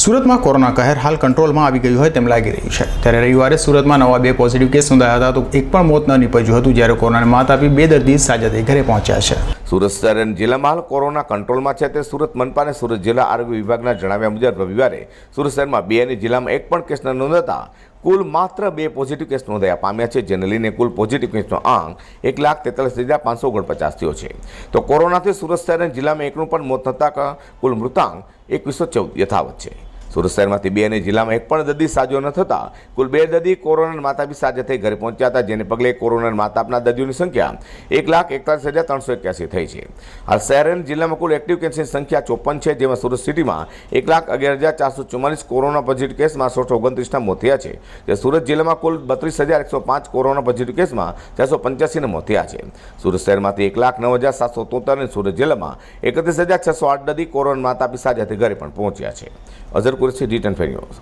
સુરતમાં કોરોના કહેર હાલ કંટ્રોલમાં આવી ગયું હોય તેમ લાગી રહ્યું છે. ત્યારે રવિવારે સુરતમાં નવા બે પોઝિટિવ કેસ નોંધાયા હતા, તો એક પણ મોત ન નીપજ્યું હતું જ્યારે કોરોનાને માત આપી બે દર્દી સાજા થઈ ઘરે પહોંચ્યા છે. સુરત શહેર જિલ્લામાં હાલ કોરોના કંટ્રોલમાં છે તે સુરત મનપા અને સુરત જિલ્લા આરોગ્ય વિભાગના જણાવ્યા મુજબ રવિવારે સુરત શહેરમાં બે અને જિલ્લામાં એક પણ કેસ ન નોંધાતા કુલ માત્ર બે પોઝિટિવ કેસ નોંધાયા પામ્યા છે. જેને લઈને કુલ પોઝિટિવ કેસનો આંક એક લાખ તેતાલીસ હજાર પાંચસો ઓગણપચાસ થયો છે. તો કોરોનાથી સુરત શહેર જિલ્લામાં એકનું પણ મોત થતાં કુલ મૃતાંક એકવીસો ચૌદ યથાવત છે. સુરત શહેરમાંથી બે અને જિલ્લામાં એક પણ દર્દી સાજો ન થતાં. કુલ બે દર્દી કોરોના માતા બી સાજા થઈ ઘરે પહોંચ્યા હતા, જેને પગલે કોરોના માતાપના દર્દીઓની સંખ્યા એક લાખ એકતાલીસ હજાર ત્રણસો એક્યાસી થઈ છે. હાલ શહેર અને જિલ્લામાં કુલ એક્ટિવ કેસની સંખ્યા ચોપન છે, જેમાં સુરત સિટીમાં એક લાખ અગિયાર હજાર ચારસો ચુમ્માલીસ કોરોના પોઝિટિવ કેસમાં સોળસો ઓગણત્રીસના મોત છે, જે સુરત જિલ્લામાં કુલ બત્રીસ હજાર એકસો પાંચ કોરોના પોઝિટિવ કેસમાં ચારસો પંચ્યાસીના મોત છે. સુરત શહેરમાંથી એક લાખ નવ હજાર સાતસો તોતેર અને સુરત જિલ્લામાં એકત્રીસ હજાર છસો આઠ દર્દી કોરોના માતા બી સાજા થઈ ઘરે પણ પહોંચ્યા છે. અઝર করেছি রিটার্ন ফাইলিং